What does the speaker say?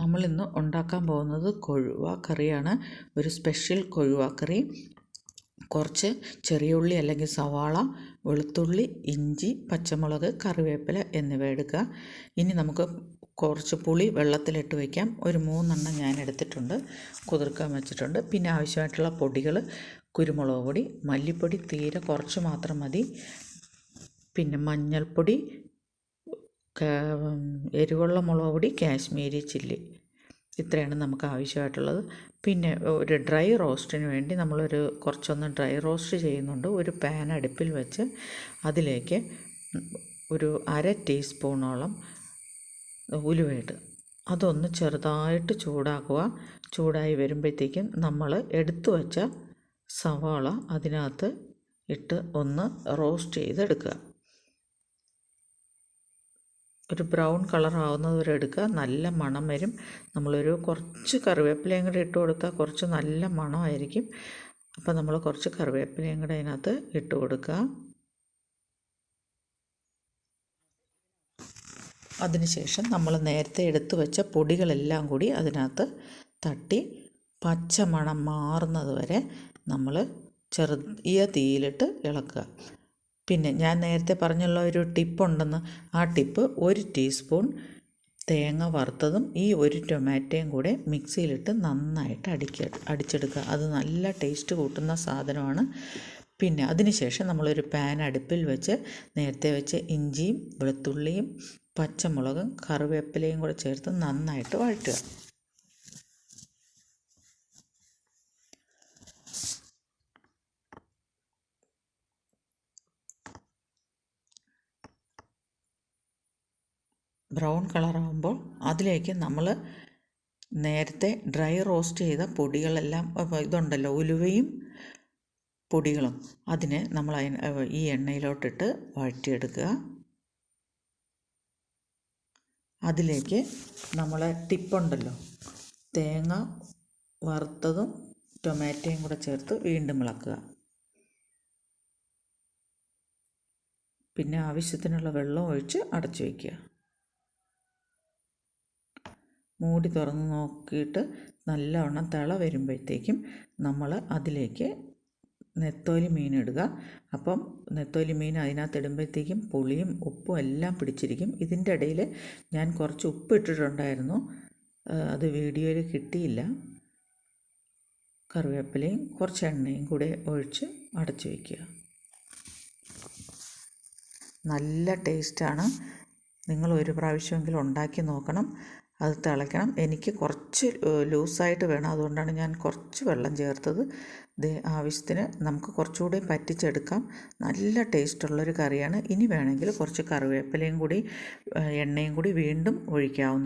നമ്മളിന്ന് ഉണ്ടാക്കാൻ പോകുന്നത് കൊഴുവ കറിയാണ്. ഒരു സ്പെഷ്യൽ കൊഴുവ കറി. കുറച്ച് ചെറിയ ഉള്ളി അല്ലെങ്കിൽ സവാള വെളുത്തുള്ളി ഇഞ്ചി പച്ചമുളക് കറിവേപ്പില എന്നിവ എടുക്കുക. ഇനി നമുക്ക് കുറച്ച് പുളി വെള്ളത്തിലിട്ട് വയ്ക്കാം ഒരു മൂന്നെണ്ണം ഞാൻ എടുത്തിട്ടുണ്ട്. കുതിർക്കാൻ വെച്ചിട്ടുണ്ട്. പിന്നെ ആവശ്യമായിട്ടുള്ള പൊടികൾ കുരുമുളക് പൊടി മല്ലിപ്പൊടി തീരെ കുറച്ച് മാത്രം മതി. പിന്നെ മഞ്ഞൾപ്പൊടി എരിവുള്ള മുളക് പൊടി കാശ്മീരി ചില്ലി ഇത്രയാണ് നമുക്ക് ആവശ്യമായിട്ടുള്ളത്. പിന്നെ ഒരു ഡ്രൈ റോസ്റ്റിന് വേണ്ടി നമ്മളൊരു കുറച്ചൊന്ന് ഡ്രൈ റോസ്റ്റ് ചെയ്യുന്നുണ്ട്. ഒരു പാൻ അടുപ്പിൽ വെച്ച് അതിലേക്ക് ഒരു അര ടീസ്പൂണോളം ഉലുവയിട്ട് അതൊന്ന് ചെറുതായിട്ട് ചൂടാക്കുക. ചൂടായി വരുമ്പോഴത്തേക്കും നമ്മൾ എടുത്തു വച്ച സവാള അതിനകത്ത് ഇട്ട് ഒന്ന് റോസ്റ്റ് ചെയ്തെടുക്കുക. ഒരു ബ്രൗൺ കളർ ആവുന്നത് വരെ എടുക്കുക. നല്ല മണം വരും. നമ്മളൊരു കുറച്ച് കറിവേപ്പിലയും കൂടെ ഇട്ട് കൊടുത്താൽ കുറച്ച് നല്ല മണമായിരിക്കും. അപ്പോൾ നമ്മൾ കുറച്ച് കറിവേപ്പിലയും കൂടെ അതിനകത്ത് ഇട്ട് കൊടുക്കുക. അതിനുശേഷം നമ്മൾ നേരത്തെ എടുത്തു വെച്ച പൊടികളെല്ലാം കൂടി അതിനകത്ത് തട്ടി പച്ച മണം മാറുന്നത് വരെ നമ്മൾ ചെറിയ തീയിലിട്ട് ഇളക്കുക. പിന്നെ ഞാൻ നേരത്തെ പറഞ്ഞുള്ള ഒരു ടിപ്പുണ്ടെന്ന് ആ ടിപ്പ് ഒരു ടീസ്പൂൺ തേങ്ങ വറുത്തതും ഈ ഒരു ടൊമാറ്റോയും കൂടെ മിക്സിയിലിട്ട് നന്നായിട്ട് അടിക്ക അടിച്ചെടുക്കുക. അത് നല്ല ടേസ്റ്റ് കൂട്ടുന്ന സാധനമാണ്. പിന്നെ അതിനുശേഷം നമ്മളൊരു പാൻ അടുപ്പിൽ വെച്ച് നേരത്തെ വെച്ച് ഇഞ്ചിയും വെളുത്തുള്ളിയും പച്ചമുളകും കറിവേപ്പിലയും കൂടെ ചേർത്ത് നന്നായിട്ട് വഴറ്റുക. ബ്രൗൺ കളറാകുമ്പോൾ അതിലേക്ക് നമ്മൾ നേരത്തെ ഡ്രൈ റോസ്റ്റ് ചെയ്ത പൊടികളെല്ലാം ഇതുണ്ടല്ലോ ഉലുവയും പൊടികളും. അതിനെ നമ്മൾ ഈ എണ്ണയിലോട്ടിട്ട് വഴറ്റിയെടുക്കുക. അതിലേക്ക് നമ്മളെ ടിപ്പുണ്ടല്ലോ തേങ്ങ വറുത്തതും ടൊമാറ്റോയും കൂടെ ചേർത്ത് വീണ്ടും ഇളക്കുക. പിന്നെ ആവശ്യത്തിനുള്ള വെള്ളം ഒഴിച്ച് അടച്ചു വയ്ക്കുക. മൂടി തുറന്ന് നോക്കിയിട്ട് നല്ലവണ്ണം തിള വരുമ്പോഴത്തേക്കും നമ്മൾ അതിലേക്ക് നെത്തോലി മീൻ ഇടുക. അപ്പം നെത്തോലി മീൻ അതിനകത്ത് ഇടുമ്പോഴത്തേക്കും പുളിയും ഉപ്പും എല്ലാം പിടിച്ചിരിക്കും. ഇതിന്റെ ഇടയിൽ ഞാൻ കുറച്ച് ഉപ്പ് ഇട്ടിട്ടുണ്ടായിരുന്നു. അത് വീഡിയോയിൽ കിട്ടിയില്ല. കറിവേപ്പിലയും കുറച്ച് എണ്ണയും കൂടെ ഒഴിച്ച് അടച്ചു വയ്ക്കുക. നല്ല ടേസ്റ്റാണ്. നിങ്ങൾ ഒരു പ്രാവശ്യമെങ്കിലും ഉണ്ടാക്കി നോക്കണം. അത് തിളയ്ക്കണം. എനിക്ക് കുറച്ച് ലൂസായിട്ട് വേണം. അതുകൊണ്ടാണ് ഞാൻ കുറച്ച് വെള്ളം ചേർത്തത്. ഇത് ആവശ്യത്തിന് നമുക്ക് കുറച്ചുകൂടി പറ്റിച്ചെടുക്കാം. നല്ല ടേസ്റ്റുള്ളൊരു കറിയാണ്. ഇനി വേണമെങ്കിൽ കുറച്ച് കറിവേപ്പിലയും കൂടി എണ്ണയും കൂടി വീണ്ടും ഒഴിക്കാവുന്നത്